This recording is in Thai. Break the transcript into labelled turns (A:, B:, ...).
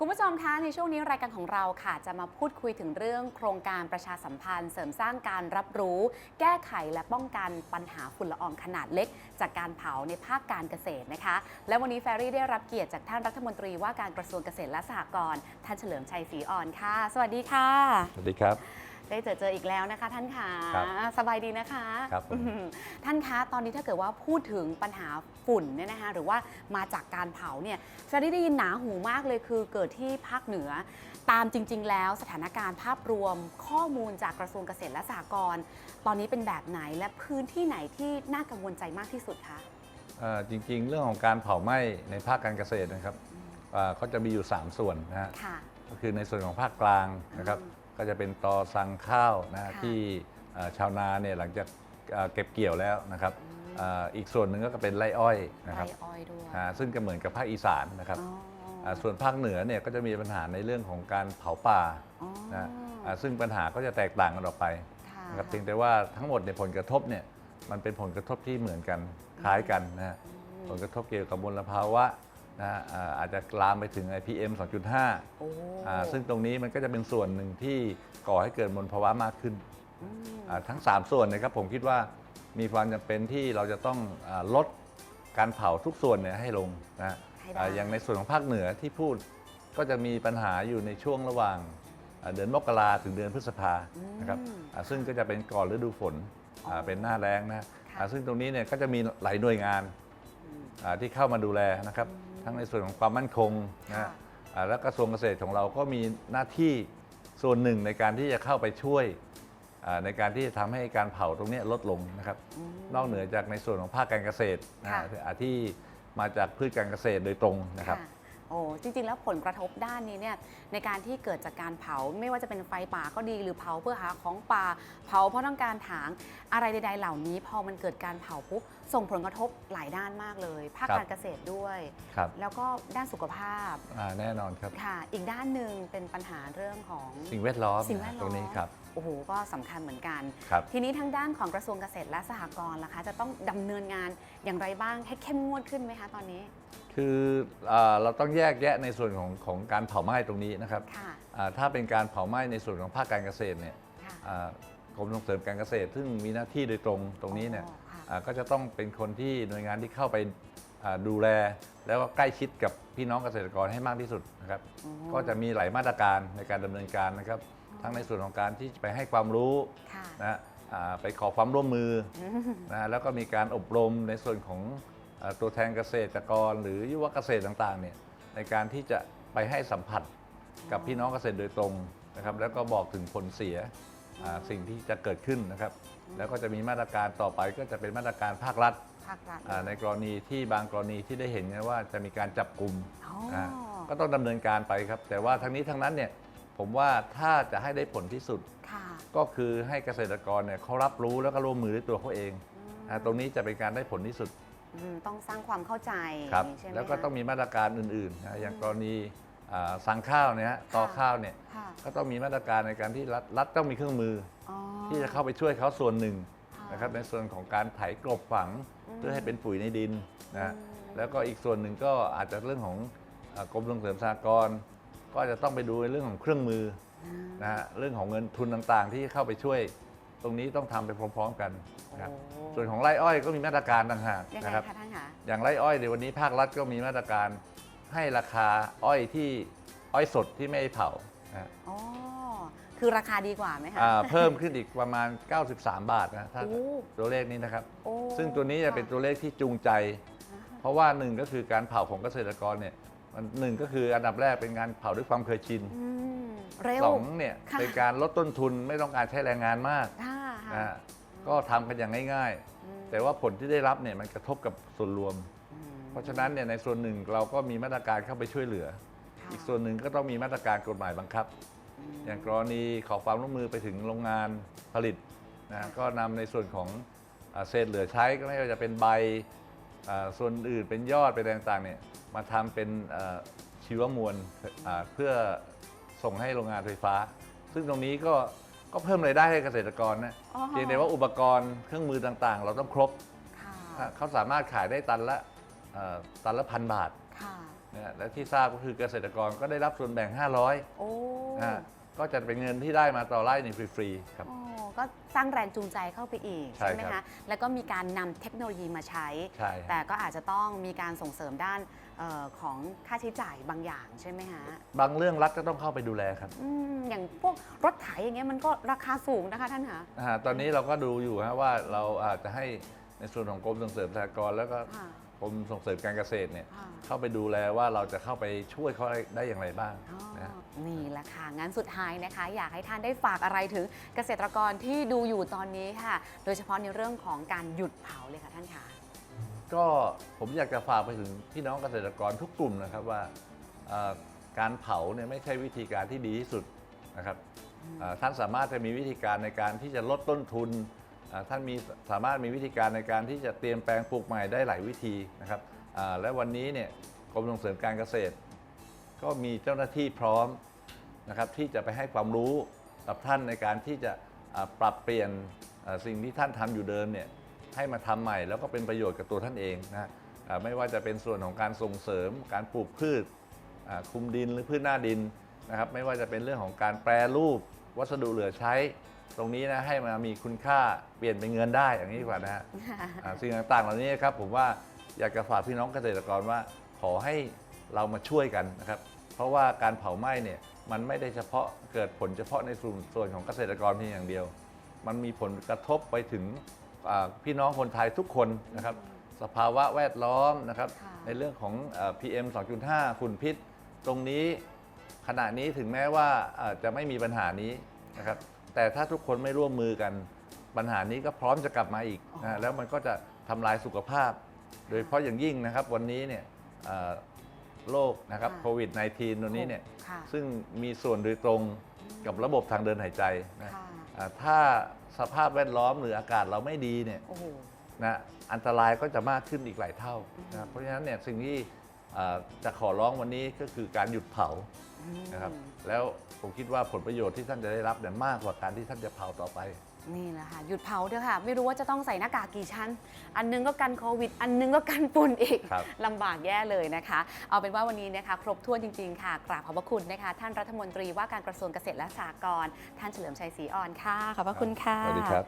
A: คุณผู้ชมคะในช่วงนี้รายการของเราค่ะ จะมาพูดคุยถึงเรื่องโครงการประชาสัมพันธ์ เสริมสร้างการรับรู้ แก้ไขและป้องกันปัญหาฝุ่นละอองขนาดเล็ก จากการเผาในภาคการเกษตรนะคะ และวันนี้แฟรี่ได้รับเกียรติจากท่านรัฐมนตรีว่าการกระทรวงเกษตรและสหกรณ์ท่านเฉลิมชัยศรีอ่อนค่ะ สวัสดีค่ะ
B: สวัสดีครับ
A: ได้เจอเจออีกแล้วนะคะ ท่านค่ะ
B: ครับ
A: สบายดีนะคะ
B: ครับผม
A: อืมท่านคะตอนนี้ถ้าเกิดว่าพูดถึงปัญหาฝุ่นเนี่ยนะคะ หรือว่ามาจากการเผาเนี่ยจะได้ได้ยินหนาหูมากเลยคือเกิดที่ภาคเหนือ ตามจริง ๆ แล้วสถานการณ์ภาพรวมข้อมูลจากกระทรวงเกษตรและสหกรณ์ตอนนี้เป็นแบบไหนและพื้นที่ไหนที่น่ากังวลใจมากที่สุดคะ
B: เอ่อจริงๆ เรื่องของการเผาไหม้ในภาคการเกษตรนะครับเอ่อเขาจะมีอยู่ 3 ส่วนนะฮะ
A: ค่ะ
B: ก็คือในส่วนของภาคกลางนะครับ
A: อืม
B: ก็จะเป็นตอสั่งข้าวนะฮะ
A: ค่ะ
B: ที่เอ่อชาวนาเนี่ยหลังจากเอ่อเก็บเกี่ยวแล้วนะครับเอ่ออีกส่วนหนึ่งก็เป็นไร่อ้อยนะครับ
A: ไรอ้อยด้วย
B: อ่าซึ่งก็เหมือนกับภาคอีสานนะครับ
A: อ๋อ
B: อ่าส่วนภาคเหนือเนี่ยก็จะมีปัญหาในเรื่องของการเผาป่า
A: อ๋อ
B: นะอ่าซึ่งปัญหาก็จะแตกต่างกันออกไป
A: ค่ะ
B: นะครับเพียงแต่ว่าทั้งหมดในยผลกระทบเนี่ยมันเป็นผลกระทบที่เหมือนกันคล้ายกันนะฮะผลกระทบเกี่ยวกับมลภาวะ นะฮะอ่าอาจจะลามไปถึง PM 2.5
A: โอ้
B: อ่าซึ่งตรงนี้มันก็จะเป็นส่วนหนึ่งที่ก่อให้เกิดมลภาวะมากขึ้น
A: อืม
B: อ่าทั้ง 3 ส่วนนะครับผมคิดว่ามีความจำเป็นที่เราจะต้องอาลดการเผาทุกส่วนเนี่ยให้ลงนะฮะ
A: ให้ได้
B: อ่าอย่างในส่วนของภาคเหนือที่พูดก็จะมีปัญหาอยู่ในช่วงระหว่างอ่าเดือนมกราถึงเดือนพฤษภานะครับอ่าซึ่งก็จะเป็นก่อนฤดูฝนอ่าเป็นหน้าแล้งนะฮะ
A: ค่ะ
B: อ่าซึ่งตรงนี้เนี่ยก็จะมีหลายหน่วยงาน
A: อืม
B: อ่าที่เข้ามาดูแลนะครับ ทั้งในส่วนของความมั่นคงนะ
A: ค่ะ
B: ฮะอ่าและกระทรวงเกษตรของเราก็มีหน้าที่ส่วนหนึ่งในการที่จะเข้าไปช่วยอ่าในการที่จะทำให้การเผาตรงเนี้ยลดลงนะครับ
A: อืม
B: นอกเหนือจากในส่วนของภาคการเกษตรนะ
A: ค่ะ
B: ฮะอ่าที่มาจากพืชการเกษตรโดยตรงนะครับ
A: ค่ะ โอ้จริง ๆ แล้วผลกระทบด้านนี้เนี่ยในการที่เกิดจากการเผาไม่ว่าจะเป็นไฟป่าก็ดีหรือเผาเพื่อหาของป่า เผาเพราะต้องการถางอะไรใด ๆ เหล่านี้ พอมันเกิดการเผาปุ๊บส่งผลกระทบหลายด้านมากเลย ภาค
B: ครับ
A: การเกษตรด้วย
B: ครับ
A: แล้วก็ด้านสุขภาพ
B: อ่าแน่นอนครับ
A: ค่ะ อีกด้านหนึ่งเป็นปัญหาเรื่องของ
B: สิ่งแวดล้อม
A: สิ่งแวดล้อม
B: ตรงนี้ครับ
A: โอ้โหก็สำคัญเหมือนกัน
B: ครับ
A: ทีนี้ทางด้านของกระทรวงเกษตรและสหกรณ์ล่ะคะ จะต้องดำเนินงานอย่างไรบ้างให้เข้มงวดขึ้นไหมคะตอนนี้
B: คืออาเราต้องแยกแยะในส่วนของของการเผาไหม้ตรงนี้นะครับ
A: ค่ะ
B: อ่าถ้าเป็นการเผาไหม้ในส่วนของภาคการเกษตรเนี่ย
A: ค่ะ
B: อ่ากรมส่งเสริมการเกษตร ซึ่งมีหน้าที่โดยตรงตรงนี้เนี่ย
A: อ๋อค่ะ
B: อ่าก็จะต้องเป็นคนที่หน่วยงานที่เข้าไปอ่าดูแล แล้วก็ใกล้ชิดกับพี่น้องเกษตรกรให้มากที่สุดนะครับ
A: อ๋อ
B: ก็จะมีหลายมาตรการในการดำเนินการนะครับ ทั้งในส่วนของการที่จะไปให้ความรู้
A: ค่ะ
B: นะฮะอ่าไปขอความร่วมมือ
A: อืม
B: นะฮะแล้วก็มีการอบรมในส่วนของอ่าตัวแทนเกษตรกร หรือยุวเกษตรต่างๆเนี่ยในการที่จะไปให้สัมผัสกับพี่น้องเกษตรโดยตรงนะครับแล้วก็บอกถึงผลเสียอ่าสิ่งที่จะเกิดขึ้นนะครับ แล้วก็จะมีมาตรการต่อไปก็จะเป็นมาตรการภาครัฐ
A: ภาครัฐ
B: อ่าในกรณีที่บางกรณีที่ได้เห็นกันว่าจะมีการจับกลุ่ม
A: อ๋อ
B: อ่าก็ต้องดำเนินการไปครับ แต่ว่าทั้งนี้ทั้งนั้นเนี่ย ผมว่าถ้าจะให้ได้ผลที่สุด
A: ค่ะ
B: ก็คือให้เกษตรกรเนี่ยเขารับรู้แล้วก็ร่วมมือด้วยตัวเขาเอง
A: อืม
B: อ่าตรงนี้จะเป็นการได้ผลที่สุด
A: อืมต้องสร้างความเข้าใจ
B: ครับ
A: ใช่ไหม
B: แล้วก็
A: คะ
B: ต้องมีมาตรการอื่นๆนะอย่างกรณีอ่าสั่งข้าวเนี่ยฮะต่อ
A: ค่ะ
B: ข้าวเนี่ย
A: ค่ะ
B: ก็ต้องมีมาตรการในการที่รัฐรัฐต้องมีเครื่องมือ
A: อ๋อ
B: อที่จะเข้าไปช่วยเขาส่วนหนึ่ง
A: ค่ะ
B: นะครับในส่วนของการไถกลบฝัง
A: อืม
B: เพื่อให้เป็นปุ๋ยในดินนะฮะ
A: อืม
B: แล้วก็อีกส่วนหนึ่งก็อาจจะเรื่องของอ่ากรมส่งเสริมสหกรณ์ ก็จะต้องไปดูในเรื่องของเครื่องมือ
A: อ่า
B: นะฮะเรื่องของเงินทุนต่างๆ ที่เข้าไปช่วย ตรงนี้ต้องทำไปพร้อม ๆ กันนะครับ
A: โอ้
B: ส่วนของไร่อ้อยก็มีมาตรการต่างหาก
A: ยังไง
B: นะครับ
A: คะท่านคะ
B: อย่างไร่อ้อยในวันนี้ภาครัฐก็มีมาตรการให้ราคาอ้อยที่อ้อยสดที่ไม่ได้เผานะฮะ
A: อ๋อ คือราคาดีกว่าไหมคะ
B: อ่าเพิ่มขึ้นอีกประมาณ 93 บาทนะถ้า
A: โอ้
B: ตัวเลขนี้นะครับ
A: โอ้
B: ซึ่งตัวนี้จะเป็นตัวเลขที่จูงใจ เพราะว่าหนึ่งก็คือการเผาของเกษตรกรเนี่ย มันหนึ่งก็คืออันดับแรกเป็นการเผาด้วยความเคยชิน
A: อืมเร็ว
B: สองเนี่ย
A: ค่ะ
B: เป็นการลดต้นทุนไม่ต้องการใช้แรงงานมาก
A: ค่ะ
B: นะฮะก็ทำกันอย่างง่าย
A: อืม
B: ๆ แต่ว่าผลที่ได้รับเนี่ยมันกระทบกับส่วนรวม
A: อืม
B: เพราะฉะนั้นเนี่ยในส่วนหนึ่งเราก็มีมาตรการเข้าไปช่วยเหลือ
A: ค่ะ
B: อีกส่วนหนึ่งก็ต้องมีมาตรการกฎหมายบังคับ
A: ม
B: อย่างกรณีขอความร่วมมือไปถึงโรงงานผลิตนะก็นำในส่วนของอ่าเศษเหลือใช้ก็ไม่ว่าจะเป็นใบอ่า ส่วนอื่นเป็นยอดเป็นอะไรต่างๆเนี่ยมาทำเป็นอ่าชีวมวลอ่าเพื่อส่งให้โรงงานไฟฟ้า ซึ่งตรงนี้ก็ก็เพิ่มรายได้ให้เกษตรกรนะ
A: อ๋อ
B: เพียงแต่ว่าอุปกรณ์เครื่องมือต่างๆ เราต้องครบ
A: ค่ะ
B: อะเขาสามารถขายได้ตันละเอ่อตันละพันบาท
A: ค่ะ
B: นะฮะและที่ทราบก็คือเกษตรกรก็ได้รับส่วนแบ่ง 500
A: โอ้
B: นะฮะก็จะเป็นเงินที่ได้มาต่อไร่ในฟรีๆครับ
A: โอ้ ก็สร้างแรงจูงใจเข้าไปอีก
B: ใช่
A: ใช่ไหม
B: ครั
A: คะ
B: บ
A: แล้วก็มีการนำเทคโนโลยีมาใช้
B: ใช่ฮะ
A: แต่ก็อาจจะต้องมีการส่งเสริมด้านเออของค่าใช้จ่ายบางอย่างใช่ไหมฮะ
B: บางเรื่องรัฐก็ต้องเข้าไปดูแลครับ
A: อืมอย่างพวกรถไถอย่างเงี้ยมันก็ราคาสูงนะคะท่านคะ
B: อ่าตอนนี้เราก็ดูอยู่ฮะว่าเราอาจจะให้ในส่วนของกรมส่งเสริมสหกรณ์แล้วก็
A: ค่ะ
B: กรมส่งเสริมการเกษตรเนี่ย
A: ค่ะ
B: เข้าไปดูแลว่าเราจะเข้าไปช่วยเขาได้อย่างไรบ้าง
A: อ๋อ
B: นะ
A: นี่แหละค่ะ งั้นสุดท้ายนะคะ อยากให้ท่านได้ฝากอะไรถึงเกษตรกรที่ดูอยู่ตอนนี้ค่ะ โดยเฉพาะในเรื่องของการหยุดเผาเลยค่ะท่านคะ
B: ก็ผมอยากจะฝากไปถึงพี่น้องเกษตรกรทุกกลุ่มนะครับว่าเอ่อการเผาเนี่ยไม่ใช่วิธีการที่ดีที่สุดนะครับเอ่อท่านสามารถจะมีวิธีการในการที่จะลดต้นทุนเอ่อ ท่านมีสามารถมีวิธีการในการที่จะเตรียมแปลงปลูกใหม่ได้หลายวิธีนะครับและวันนี้เนี่ยกรมส่งเสริมการเกษตร ก็มีเจ้าหน้าที่พร้อมนะครับที่จะไปให้ความรู้กับท่านในการที่จะปรับเปลี่ยนสิ่งที่ท่านทำอยู่เดิมเนี่ยให้มาทำใหม่แล้วก็เป็นประโยชน์กับตัวท่านเองนะไม่ว่าจะเป็นส่วนของการส่งเสริม การปลูกพืชคุมดินหรือพืชหน้าดินนะครับไม่ว่าจะเป็นเรื่องของการแปรรูปวัสดุเหลือใช้ ตรงนี้นะให้มามีคุณค่าเปลี่ยนเป็นเงินได้อย่างนี้ดีกว่านะฮะอ่าสิ่งต่างๆเหล่านี้ครับผมว่าอยากจะฝากพี่น้องเกษตรกรว่า ขอให้เรามาช่วยกันนะครับ เพราะว่าการเผาไหม้เนี่ยมันไม่ได้เฉพาะเกิดผลเฉพาะในส่วนส่วนของเกษตรกรเพียงอย่างเดียว มันมีผลกระทบไปถึงอ่าพี่น้องคนไทยทุกคนนะครับ สภาวะแวดล้อมนะครับ
A: ค่ะ
B: ในเรื่องของเอ่อ PM 2.5 ฝุ่นพิษ ตรงนี้ขณะนี้ถึงแม้ว่าอ่าจะไม่มีปัญหานี้นะครับ แต่ถ้าทุกคนไม่ร่วมมือกัน ปัญหานี้ก็พร้อมจะกลับมาอีกนะฮะแล้วมันก็จะทำลายสุขภาพ โดยเฉพาะอย่างยิ่งนะครับวันนี้เนี่ยเอ่อโรคนะครับ
A: ค่ะ
B: โควิด -19 ตัวนี้เนี่ย
A: ค่ะ
B: ซึ่งมีส่วนโดยตรงกับระบบทางเดินหายใจนะ
A: ค่ะ
B: อ่าถ้าสภาพแวดล้อมหรืออากาศเราไม่ดีเนี่ย
A: โอ้โห
B: นะอันตรายก็จะมากขึ้นอีกหลายเท่านะครับเพราะฉะนั้นเนี่ยสิ่งที่อ่า จะขอร้องวันนี้ก็คือการหยุดเผา
A: อืม
B: นะครับแล้วผมคิดว่าผลประโยชน์ที่ท่านจะได้รับเนี่ยมากกว่าการที่ท่านจะเผาต่อไป
A: นี่แหละค่ะหยุดเผาเถอะค่ะ ไม่รู้ว่าจะต้องใส่หน้ากากกี่ชั้น อันนึงก็กันโควิด อันนึงก็กันฝุ่นอีก
B: ครับ
A: ลำบากแย่เลยนะคะ เอาเป็นว่าวันนี้นะคะ ครบถ้วนจริง ๆ ค่ะ กราบขอบพระคุณนะคะ ท่านรัฐมนตรีว่าการกระทรวงเกษตรและสหกรณ์ท่านเฉลิมชัยศรีอ่อนค่ะขอบพระคุณค่ะ
B: สวัสดีครับ